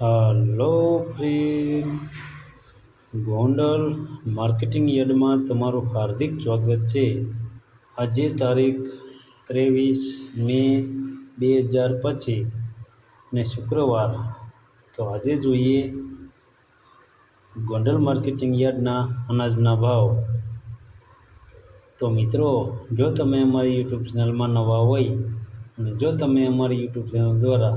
Hello friend. Gondal marketing યાર્ડમાં તમારું હાર્દિક સ્વાગત છે. આજે તારીખ ત્રેવીસ મે બે હજાર પચીસ ને શુક્રવાર. તો આજે જોઈએ ગોંડલ માર્કેટિંગ યાર્ડના અનાજના ભાવ. તો મિત્રો, જો તમે અમારી યુટ્યુબ ચેનલમાં નવા હોય અને જો તમે અમારી યુટ્યુબ ચેનલ દ્વારા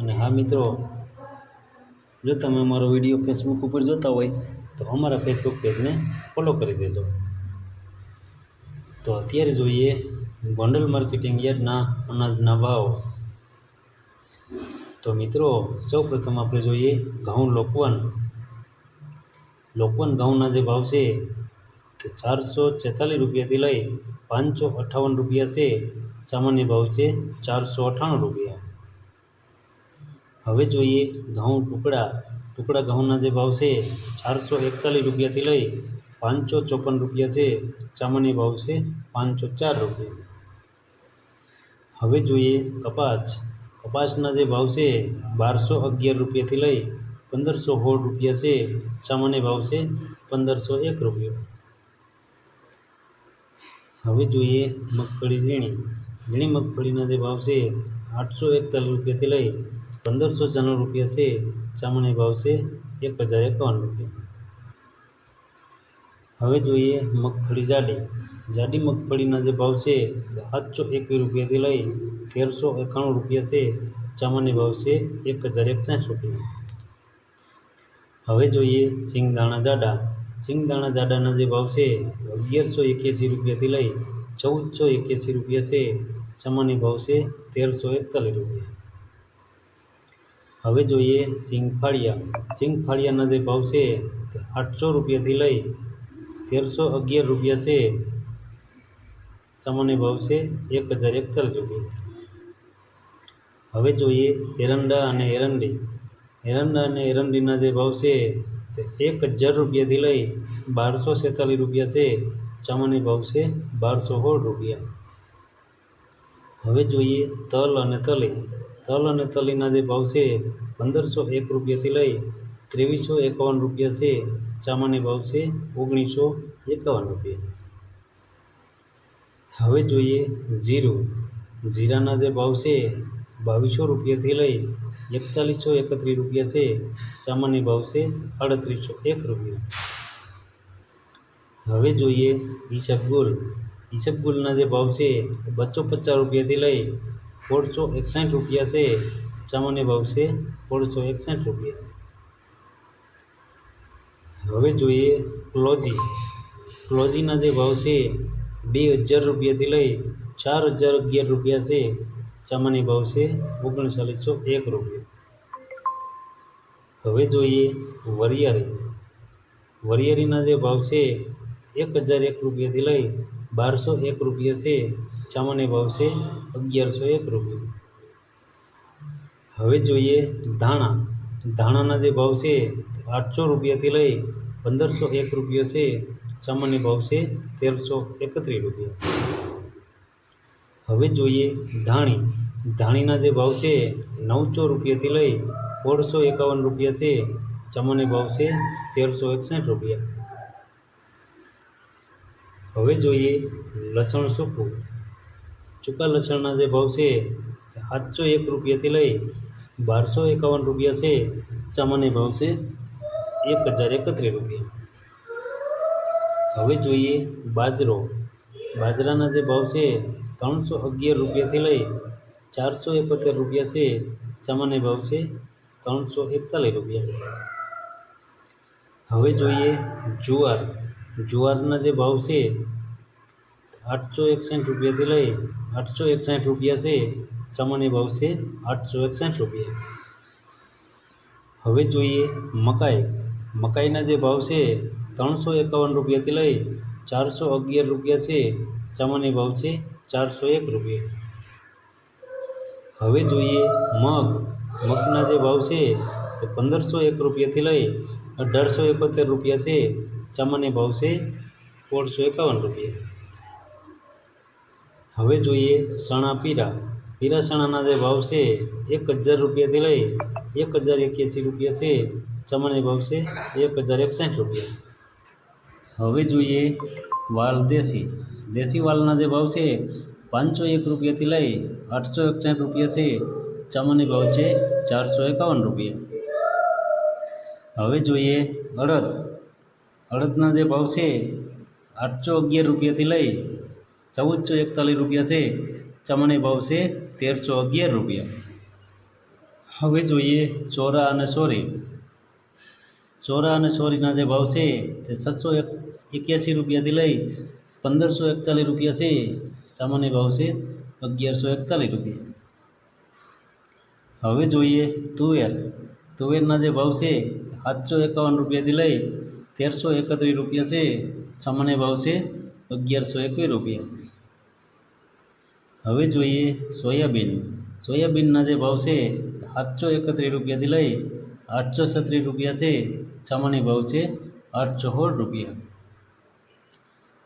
અને હા મિત્રો, જો તમે અમારો વીડિયો ફેસબુક ઉપર જોતા હોય, તો અમારા ફેસબુક પેજને ફોલો કરી દેજો. તો અત્યારે જોઈએ ગોંડલ માર્કેટિંગ યાર્ડના અનાજના ભાવ. તો મિત્રો સૌ પ્રથમ આપણે જોઈએ ઘઉં લોકવન. લોકવન ઘઉંના જે ભાવ છે, તે ચારસો છેતાલીસ રૂપિયાથી લઈ પાંચસો અઠ્ઠાવન રૂપિયા છે. સામાન્ય ભાવ છે ચારસો અઠ્ઠાણું રૂપિયા. હવે જોઈએ ઘઉં ટુકડા. ટુકડા ઘઉંના જે ભાવ છે, ચારસો એકતાલીસ રૂપિયાથી લઈ પાંચસો ચોપન રૂપિયા છે. સામાન્ય ભાવ છે પાંચસો ચાર રૂપિયા. હવે જોઈએ કપાસ. કપાસના જે ભાવ છે, બારસો અગિયાર રૂપિયાથી લઈ પંદરસો સોળ રૂપિયા છે. ચામાને ભાવ છે પંદરસો એક રૂપિયો. હવે જોઈએ મગફળી ઝીણી. ઝીણી મગફળીના જે ભાવ છે, આઠસો એકતાલીસ રૂપિયાથી લઈ પંદરસો ચાલીસ રૂપિયા છે સામાન્ય ભાવ છે એક હજાર એકાવન રૂપિયા હવે જોઈએ મગફળી જાડી જાડી મગફળીના જે ભાવ છે સાતસો એકવીસ રૂપિયાથી લઈ તેરસો એકાણું રૂપિયા છે સામાન્ય ભાવ છે એક હજાર એકસાઠ રૂપિયા હવે જોઈએ સિંગદાણા જાડા સિંગદાણા જાડાના જે ભાવ છે અગિયારસો એક્યાસી રૂપિયાથી લઈ ચૌદસો એક્યાસી રૂપિયા છે સામાન્ય ભાવ છે તેરસો એકતાલીસ રૂપિયા હવે જોઈએ સિંગફાળિયા. સિંગફાળિયાના જે ભાવ છે આઠસો રૂપિયાથી લઈ તેરસો અગિયાર રૂપિયા છે. સામાન્ય ભાવ છે એક હજાર એકતાલીસ રૂપિયા. હવે જોઈએ એરંડા અને એરંડી. એરંડા અને એરંડીના જે ભાવ છે તે એક હજાર રૂપિયાથી લઈ બારસો છેતાલીસ રૂપિયા છે. સામાન્ય ભાવ છે બારસો સોળ રૂપિયા. હવે જોઈએ તલ અને તલી. તલ અને તલીના જે ભાવ છે, પંદરસો એક રૂપિયાથી લઈ ત્રેવીસો એકાવન રૂપિયા છે, ચામાની ભાવ છે, ઓગણીસો એકાવન રૂપિયા. હવે જોઈએ જીરું. જીરાના જે ભાવ છે, બાવીસો રૂપિયાથી લઈ એકતાલીસો એકત્રીસ રૂપિયા છે, ચામાની ભાવ છે, આડત્રીસો એક રૂપિયા. હવે જોઈએ ઈસબગુલ ઈસબગુલના જે ભાવ છે, બસો પચાસ રૂપિયાથી લઈ સોળસો એકસાઠ રૂપિયા છે સામાન્ય ભાવ છે સોળસો એકસાઠ રૂપિયા હવે જોઈએ ક્લોજી ક્લોજીના જે ભાવ છે બે હજાર રૂપિયાથી લઈ ચાર હજાર અગિયાર રૂપિયા છે સામાન્ય ભાવ છે ઓગણચાલીસો એક રૂપિયા હવે જોઈએ વરિયાળી વરિયાળીના જે ભાવ છે એક હજાર એક રૂપિયાથી લઈ બારસો એક રૂપિયા છે સામાન્ય ભાવ છે અગિયારસો એક રૂપિયા. હવે જોઈએ ધાણા. ધાણાના જે ભાવ છે આઠસો રૂપિયાથી લઈ પંદરસો એક રૂપિયા છે. સામાન્ય ભાવ છે તેરસો એકત્રીસ રૂપિયા. હવે જોઈએ ધાણી. ધાણીના જે ભાવ છે નવસો રૂપિયાથી લઈ સોળસો એકાવન રૂપિયા છે. સામાન્ય ભાવ છે તેરસો એકસઠ રૂપિયા. હવે જોઈએ લસણ સૂકું. સૂકા લસણના જે ભાવ છે સાતસો એક રૂપિયાથી લઈ બારસો એકાવન રૂપિયા છે સામાન્ય ભાવ છે એક હજાર એકત્રીસ રૂપિયા હવે જોઈએ બાજરો બાજરાના જે ભાવ છે ત્રણસો અગિયાર રૂપિયાથી લઈ ચારસો એકોતેર રૂપિયા છે સામાન્ય ભાવ છે ત્રણસો એકતાલીસ રૂપિયા હવે જોઈએ જુવાર જુવારના જે ભાવ છે આઠસો એકસઠ રૂપિયાથી લઈ આઠસો એકસઠ રૂપિયા છે, ચમાની ભાવ છે આઠસો એકસઠ રૂપિયા. હવે જોઈએ મકાઈ. મકાઈના જે ભાવ છે, ત્રણસો એકાવન રૂપિયાથી લઈ ચારસો અગિયાર રૂપિયા છે, ચમાની ભાવ છે ચારસો એક રૂપિયા. હવે જોઈએ મગ. મગના જે ભાવ છે, તે પંદરસો એક રૂપિયાથી લઈ અઢારસો એકોતેર રૂપિયા છે સામાન્ય ભાવ છે સોળસો એકાવન રૂપિયા. હવે જોઈએ ચણા પીરા. પીરા ચણાના જે ભાવ છે, એક હજાર રૂપિયાથી લઈ એક હજાર એક્યાસી રૂપિયા છે. સામાન્ય ભાવ છે, એક હજાર એકસાઠ રૂપિયા. હવે જોઈએ વાલ દેશી. દેશી વાલના જે ભાવ છે, પાંચસો એક રૂપિયાથી લઈ આઠસો એકસાઠ રૂપિયા છે. સામાન્ય ભાવ છે, ચારસો એકાવન રૂપિયા. હવે જોઈએ અડદ. અડદના જે ભાવ છે, આઠસો અગિયાર રૂપિયાથી લઈ ચૌદસો એકતાલીસ રૂપિયા છે, ચમણે ભાવ છે તેરસો અગિયાર રૂપિયા. હવે જોઈએ ચોરા અને સોરી. ચોરા અને સોરીના જે ભાવ છે તે છસો એક, એક્યાસી રૂપિયાથી લઈ પંદરસો એકતાલીસ રૂપિયા છે, સામાન્ય ભાવ છે અગિયારસો એકતાલીસ રૂપિયા. હવે જોઈએ તુવેર. તુવેરના જે ભાવ છે સાતસો એકાવન રૂપિયાથી લઈ તેરસો એકત્રીસ રૂપિયા છે, સામાન્ય ભાવ છે અગિયારસો એકવીસ રૂપિયા. હવે જોઈએ સોયાબીન. સોયાબીનના જે ભાવ છે સાતસો એકત્રીસ રૂપિયાથી લઈ આઠસો છત્રીસ રૂપિયા છે. સામાન્ય ભાવ છે આઠસો સોળ રૂપિયા.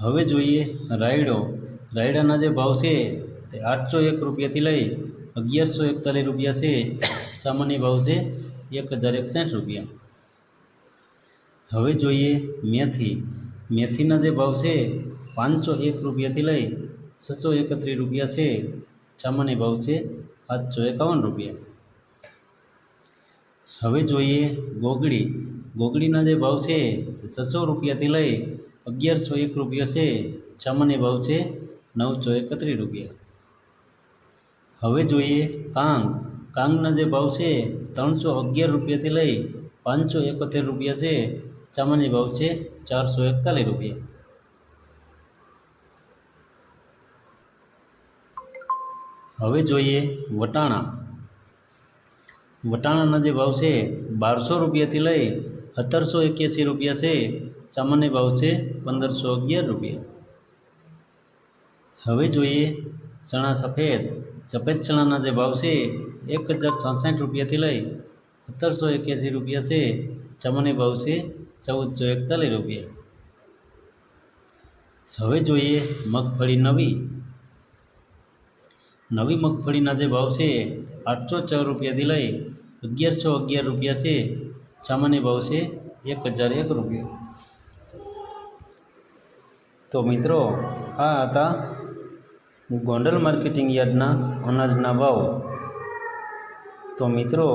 હવે જોઈએ રાયડો. રાયડાના જે ભાવ છે, તે આઠસો એક રૂપિયાથી લઈ અગિયારસો એકતાલીસ રૂપિયા છે. સામાન્ય ભાવ છે એક હજાર એકસઠ રૂપિયા. હવે જોઈએ મેથી. મેથીના જે ભાવ છે, પાંચસો એક રૂપિયાથી લઈ છસો એકત્રીસ રૂપિયા છે, સામાન્ય ભાવ છે સાતસો એકાવન રૂપિયા. હવે જોઈએ ગોગડી. ગોગડીના જે ભાવ છે છસો રૂપિયાથી લઈ અગિયારસો એક રૂપિયા છે, સામાન્ય ભાવ છે નવસો એકત્રીસ રૂપિયા. હવે જોઈએ કાંગ. કાંગના જે ભાવ છે ત્રણસો અગિયાર રૂપિયાથી લઈ પાંચસો એકોતેર રૂપિયા છે, સામાન્ય ભાવ છે ચારસો એકતાલીસ રૂપિયા. હવે જોઈએ વટાણા. વટાણાના જે ભાવ છે, બારસો રૂપિયાથી લઈ સત્તરસો એક્યાસી રૂપિયા છે, સામાન્ય ભાવ છે પંદરસો અગિયાર રૂપિયા. હવે જોઈએ ચણા સફેદ. સફેદ ચણાના જે ભાવ છે, એક હજાર સાસઠ રૂપિયાથી લઈ સત્તરસો એક્યાસી રૂપિયા છે, સામાન્ય ભાવ છે ચૌદસો એકતાલીસ રૂપિયા. હવે જોઈએ મગફળી નવી. નવી મગફળીના જે ભાવ છે, આઠસો ચાર રૂપિયાથી લઈ અગિયારસો અગિયાર રૂપિયા છે, સામાન્ય ભાવ છે એક હજાર એક રૂપિયા. તો મિત્રો, આ હતા ગોંડલ માર્કેટિંગ યાર્ડના અનાજના ભાવ. તો મિત્રો,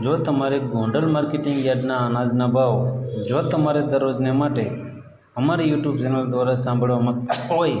જો તમારે ગોંડલ માર્કેટિંગ યાર્ડના અનાજના ભાવ જો તમારે દરરોજને માટે અમારી યુટ્યુબ ચેનલ દ્વારા સાંભળવા માગતા હોય